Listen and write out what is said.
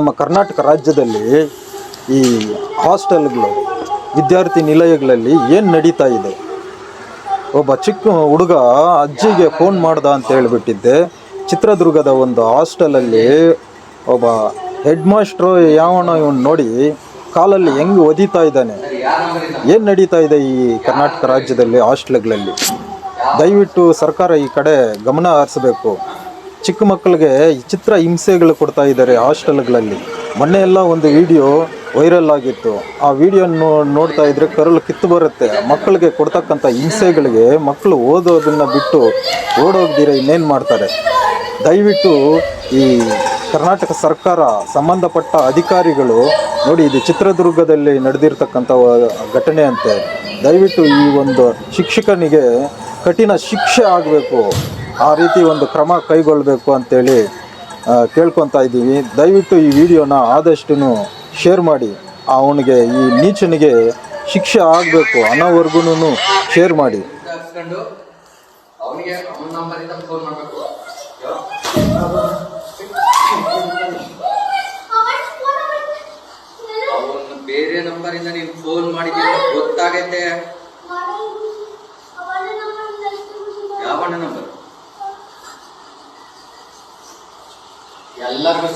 ನಮ್ಮ ಕರ್ನಾಟಕ ರಾಜ್ಯದಲ್ಲಿ ಈ ಹಾಸ್ಟೆಲ್ಗಳು, ವಿದ್ಯಾರ್ಥಿ ನಿಲಯಗಳಲ್ಲಿ ಏನು ನಡೀತಾ ಇದೆ? ಒಬ್ಬ ಚಿಕ್ಕ ಹುಡುಗ ಅಜ್ಜಿಗೆ ಫೋನ್ ಮಾಡ್ದ ಅಂತ ಹೇಳಿಬಿಟ್ಟಿದ್ದೆ. ಚಿತ್ರದುರ್ಗದ ಒಂದು ಹಾಸ್ಟೆಲಲ್ಲಿ ಒಬ್ಬ ಹೆಡ್ ಮಾಸ್ಟ್ರು ಯಾವನೋ ಇವನು ನೋಡಿ ಕಾಲಲ್ಲಿ ಹೆಂಗೆ ಒದಿತಾ ಇದ್ದಾನೆ? ಏನು ನಡೀತಾ ಇದೆ ಈ ಕರ್ನಾಟಕ ರಾಜ್ಯದಲ್ಲಿ ಹಾಸ್ಟೆಲ್ಗಳಲ್ಲಿ? ದಯವಿಟ್ಟು ಸರ್ಕಾರ ಈ ಕಡೆ ಗಮನ ಹರಿಸಬೇಕು. ಚಿಕ್ಕ ಮಕ್ಕಳಿಗೆ ಚಿತ್ರ ಹಿಂಸೆಗಳು ಕೊಡ್ತಾ ಇದ್ದಾರೆ ಹಾಸ್ಟೆಲ್ಗಳಲ್ಲಿ. ಮೊನ್ನೆ ಎಲ್ಲ ಒಂದು ವಿಡಿಯೋ ವೈರಲ್ ಆಗಿತ್ತು. ಆ ವಿಡಿಯೋ ನೋಡ್ತಾ ಇದ್ರೆ ಕರಳು ಕಿತ್ತು ಬರುತ್ತೆ. ಮಕ್ಕಳಿಗೆ ಕೊಡ್ತಕ್ಕಂಥ ಹಿಂಸೆಗಳಿಗೆ ಮಕ್ಕಳು ಓದೋದನ್ನ ಬಿಟ್ಟು ಓಡೋಗ್ದಿರ ಇನ್ನೇನು ಮಾಡ್ತಾರೆ? ದಯವಿಟ್ಟು ಈ ಕರ್ನಾಟಕ ಸರ್ಕಾರ ಸಂಬಂಧಪಟ್ಟ ಅಧಿಕಾರಿಗಳು ನೋಡಿ, ಇದು ಚಿತ್ರದುರ್ಗದಲ್ಲಿ ನಡೆದಿರ್ತಕ್ಕಂಥ ಘಟನೆ ಅಂತೆ. ದಯವಿಟ್ಟು ಈ ಒಂದು ಶಿಕ್ಷಕನಿಗೆ ಕಠಿಣ ಶಿಕ್ಷೆ ಆಗಬೇಕು. ಆ ರೀತಿ ಒಂದು ಕ್ರಮ ಕೈಗೊಳ್ಳಬೇಕು ಅಂತೇಳಿ ಕೇಳ್ಕೊತಾ ಇದ್ದೀವಿ. ದಯವಿಟ್ಟು ಈ ವಿಡಿಯೋನ ಆದಷ್ಟು ಶೇರ್ ಮಾಡಿ. ಅವನಿಗೆ ಈ ನೀಚನಿಗೆ ಶಿಕ್ಷೆ ಆಗಬೇಕು ಅನ್ನೋವರೆಗೂ ಶೇರ್ ಮಾಡಿ. ಅವನ ಫೋನ್ ಮಾಡಬೇಕು. ಬೇರೆ ನಂಬರಿಂದ ನೀವು ಫೋನ್ ಮಾಡಿದ್ದೀರಾ? ಗೊತ್ತಾಗೈತೆ. ಎಲ್ಲರಿಗೂ